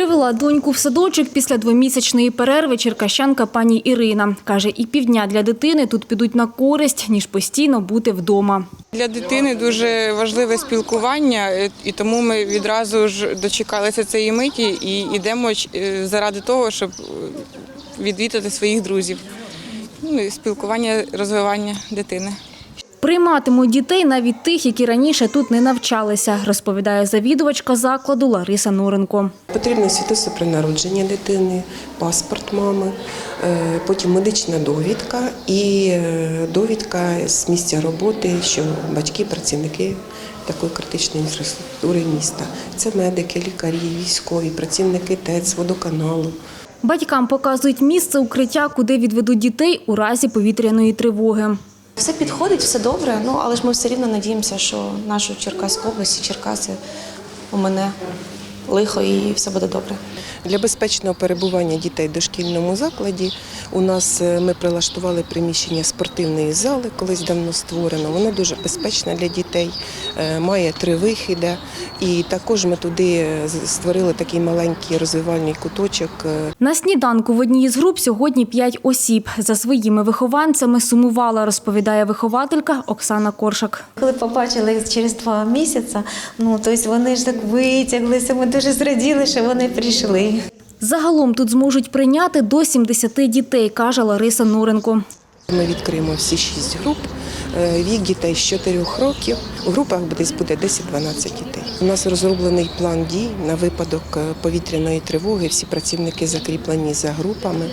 Привела доньку в садочок після двомісячної перерви черкащанка пані Ірина. Каже, і півдня для дитини тут підуть на користь, ніж постійно бути вдома. Для дитини дуже важливе спілкування, е, і тому ми відразу ж дочекалися цієї миті і йдемо е, заради того, щоб е, відвідати своїх друзів. Ну, спілкування, розвивання дитини. Прийматимуть дітей навіть тих, які раніше тут не навчалися, розповідає завідувачка закладу Лариса Норенко. Потрібне свідоцтво про народження дитини, паспорт мами, е, потім медична довідка і е, довідка з місця роботи, що батьки, працівники такої критичної інфраструктури міста. Це медики, лікарі, військові, працівники ТЕЦ, водоканалу. Батькам показують місце укриття, куди відведуть дітей у разі повітряної тривоги. Все підходить, все добре, ну але ж ми все рівно надіємося, що нашу Черкаську область, і Черкаси у мене лихо і все буде добре. Для безпечного перебування дітей в дошкільному закладі у нас е, ми прилаштували приміщення спортивної зали, колись давно створено. Воно дуже безпечне для дітей, е, має три вихіди. І також ми туди е, створили такий маленький розвивальний куточок. На сніданку в одній із груп сьогодні п'ять осіб. За своїми вихованцями сумувала, розповідає вихователька Оксана Коршак. Коли побачили їх через два місяці, ну тобто вони ж так витяглися. Ми дуже зраділи, що вони прийшли. Загалом тут зможуть прийняти до 70 дітей, каже Лариса Норенко. Ми відкриємо всі шість груп. Е, Вік дітей з 4 років. У групах десь буде 10-12 дітей. У нас розроблений план дій на випадок е, повітряної тривоги. Всі працівники закріплені за групами,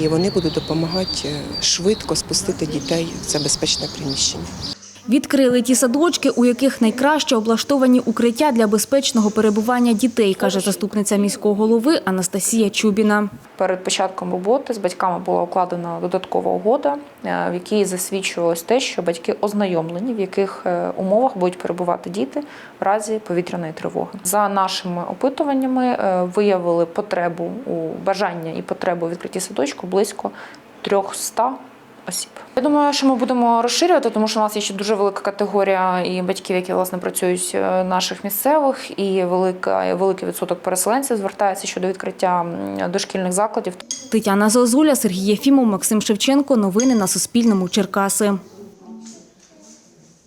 і вони будуть допомагати е, швидко спустити дітей в це безпечне приміщення. Відкрили ті садочки, у яких найкраще облаштовані укриття для безпечного перебування дітей, каже заступниця міського голови Анастасія Чубіна. Перед початком роботи з батьками була укладена додаткова угода, е, в якій засвідчувалось те, що батьки ознайомлені, в яких е, умовах будуть перебувати діти в разі повітряної тривоги. За нашими опитуваннями е, виявили потребу у бажання і потребу у відкритті садочку близько 300 осіб. Я думаю, що ми будемо розширювати, тому що у нас є ще дуже велика категорія і батьків, які власне працюють е, наших місцевих, і велика великий відсоток переселенців звертається щодо відкриття дошкільних закладів. Тетяна Зозуля, Сергій Єфімов, Максим Шевченко. Новини на Суспільному. Черкаси.